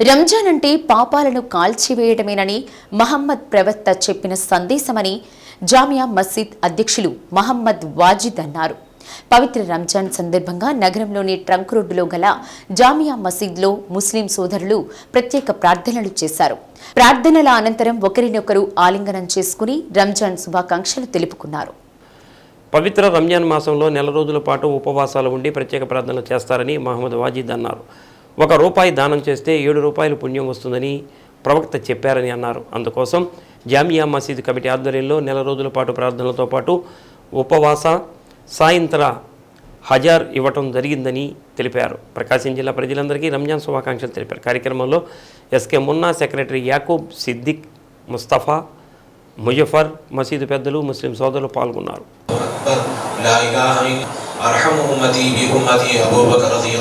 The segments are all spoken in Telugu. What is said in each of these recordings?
రంజాన్ అంటే పాపాలను కాల్చివేయడమేనని మహమ్మద్ ప్రవక్త చెప్పిన సందేశమని జామియా మసీద్ అధ్యక్షులు మహమ్మద్ వాజిద్ అన్నారు. పవిత్ర రంజాన్ సందర్భంగా నగరంలోని ట్రంక్ రోడ్డులో గల జామియా మసీద్లో ముస్లిం సోదరులు ప్రత్యేక ప్రార్థనలు చేశారు. ప్రార్థనల అనంతరం ఒకరినొకరు ఆలింగనం చేసుకుని రంజాన్ శుభాకాంక్షలు తెలుపుకున్నారు. పవిత్ర రంజాన్ మాసంలో నెల రోజుల పాటు ఉపవాసాలు ఉండి ప్రత్యేక ప్రార్థనలు చేస్తారని మహమ్మద్ వాజిద్ అన్నారు. ఒక రూపాయి దానం చేస్తే ఏడు రూపాయలు పుణ్యం వస్తుందని ప్రవక్త చెప్పారని అన్నారు. అందుకోసం జామియా మసీద్ కమిటీ ఆధ్వర్యంలో నెల రోజుల పాటు ప్రార్థనలతో పాటు ఉపవాస సాయంత్ర హజార్ ఇవ్వటం జరిగిందని తెలిపారు. ప్రకాశం జిల్లా ప్రజలందరికీ రంజాన్ శుభాకాంక్షలు తెలిపారు. కార్యక్రమంలో ఎస్కే మున్నా సెక్రటరీ యాకూబ్ సిద్దిక్ ముస్తఫా ముజఫర్ మసీదు పెద్దలు ముస్లిం సోదరులు పాల్గొన్నారు.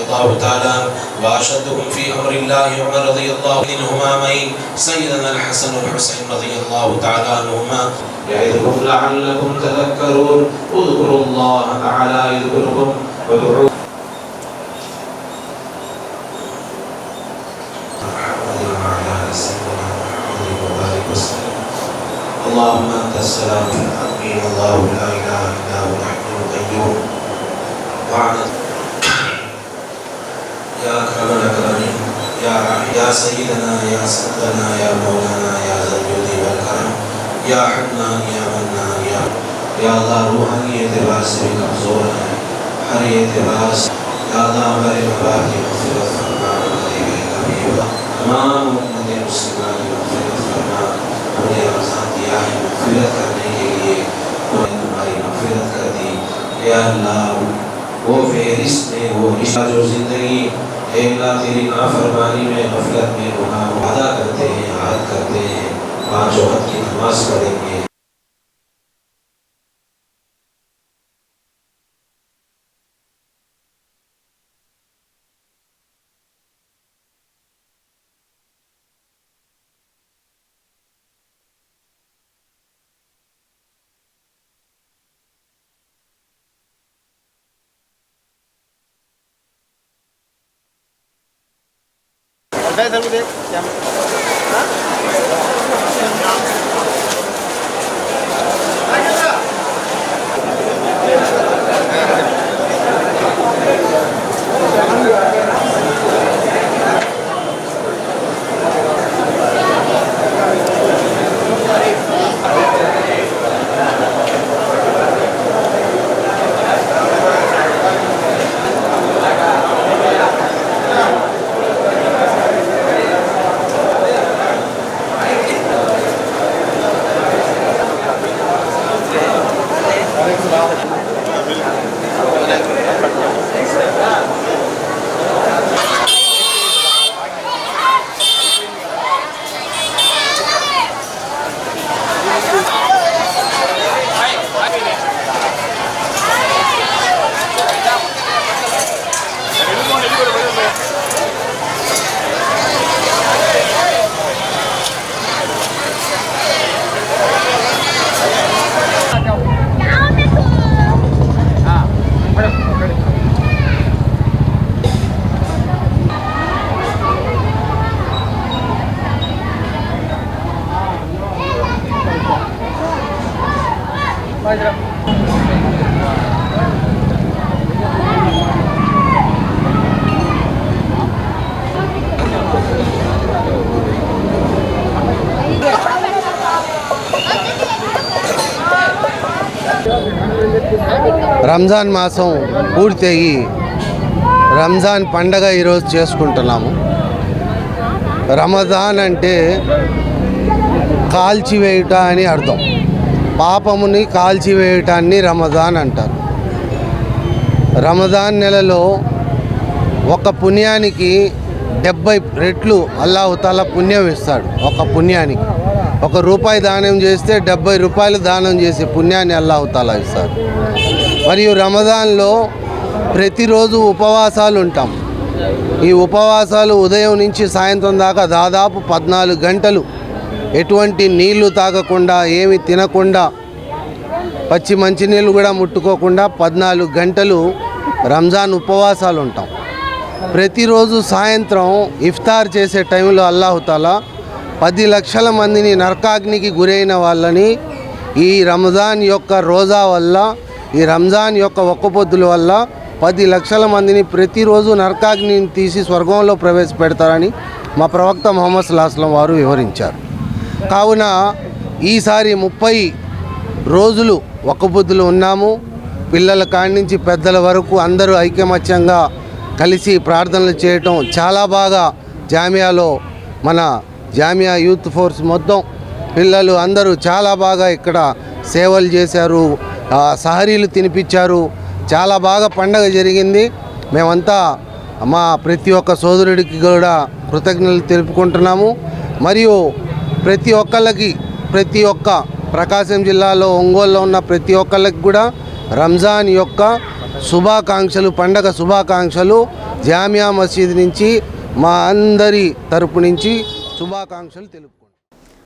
الله تعالى وأشدهم في أمر الله عمر رضي الله عنهما معين سيدنا الحسن والحسين رضي الله تعالى عنهما. يعظكم لعلكم تذكرون. اذكروا الله تعالى يذكركم. وادعوه. اللهم أنت السلام امين الله لا إله إلا هو الحي القيوم. وعلى یا سیدنا، یا سلطنا یا مولانا، یا ضرور والکرم یا حنان، یا منان، یا یا اللہ روحانی اعتبار سے بھی کمزور ہے، ہر اعتبار سے یا اللہ ہمارے بابا کی مغفرت فرما، ہمارے بے کبھی تمام امت مسلمہ کی مغفرت فرما، ہم نے دیا ہے مغفرت کرنے کے لیے ہماری مغفرت کر دی۔ یا اللہ، وہ فہرست نے وہ رشتہ جو زندگی اے اللہ تیری نافرمانی میں غفلت میں گناہ وعدہ کرتے ہیں عادت کرتے ہیں، پانچ وقت کی نماز پڑھیں گے۔ Vai, Vem, vem, vem. Ramzan మాసం పూర్తయి రంజాన్ పండగ ఈరోజు చేసుకుంటున్నాము. రమజాన్ అంటే కాల్చివేయుట అని అర్థం. పాపముని కాల్చివేయటాన్ని రమజాన్ అంటారు. రమజాన్ నెలలో ఒక పుణ్యానికి డెబ్బై రెట్లు అల్లాహుతాల పుణ్యం ఇస్తాడు. ఒక పుణ్యానికి. ఒక రూపాయి దానం చేస్తే డెబ్బై రూపాయలు దానం చేసే పుణ్యాన్ని అల్లాహుతాలా ఇస్తాడు. మరియు రమదాన్లో ప్రతిరోజు ఉపవాసాలు ఉంటాం. ఈ ఉపవాసాలు ఉదయం నుంచి సాయంత్రం దాకా దాదాపు పద్నాలుగు గంటలు ఎటువంటి నీళ్ళు తాగకుండా ఏమి తినకుండా పచ్చి మంచినీళ్ళు కూడా ముట్టుకోకుండా పద్నాలుగు గంటలు రంజాన్ ఉపవాసాలు ఉంటాం. ప్రతిరోజు సాయంత్రం ఇఫ్తార్ చేసే టైంలో అల్లాహుతాలా పది లక్షల మందిని నరకాగ్నికి గురైన వాళ్ళని ఈ రంజాన్ యొక్క రోజా వల్ల ఈ రంజాన్ యొక్క ఒక్క పొద్దుల వల్ల పది లక్షల మందిని ప్రతిరోజు నరకాగ్నిని తీసి స్వర్గంలో ప్రవేశపెడతారని మా ప్రవక్త మొహమ్మద్ సుల్లాహస్లం వారు వివరించారు. కావున ఈసారి ముప్పై రోజులు ఒక్కబొద్దులు ఉన్నాము. పిల్లల కాడి నుంచి పెద్దల వరకు అందరూ ఐకమత్యంగా కలిసి ప్రార్థనలు చేయటం చాలా బాగా జామియాలో మన జామియా యూత్ ఫోర్స్ మొత్తం పిల్లలు అందరూ చాలా బాగా ఇక్కడ సేవలు చేశారు. సహరీలు తినిపించారు. చాలా బాగా పండగ జరిగింది. మేమంతా మా ప్రతి ఒక్క సోదరుడికి కూడా కృతజ్ఞతలు తెలుపుకుంటున్నాము. మరియు ప్రతి ఒక్కళ్ళకి ప్రతి ఒక్క ప్రకాశం జిల్లాలో ఒంగోలులో ఉన్న ప్రతి ఒక్కళ్ళకి కూడా రంజాన్ యొక్క శుభాకాంక్షలు పండగ శుభాకాంక్షలు జామియా మసీద్ నుంచి మా అందరి తరపు నుంచి శుభాకాంక్షలు తెలుపు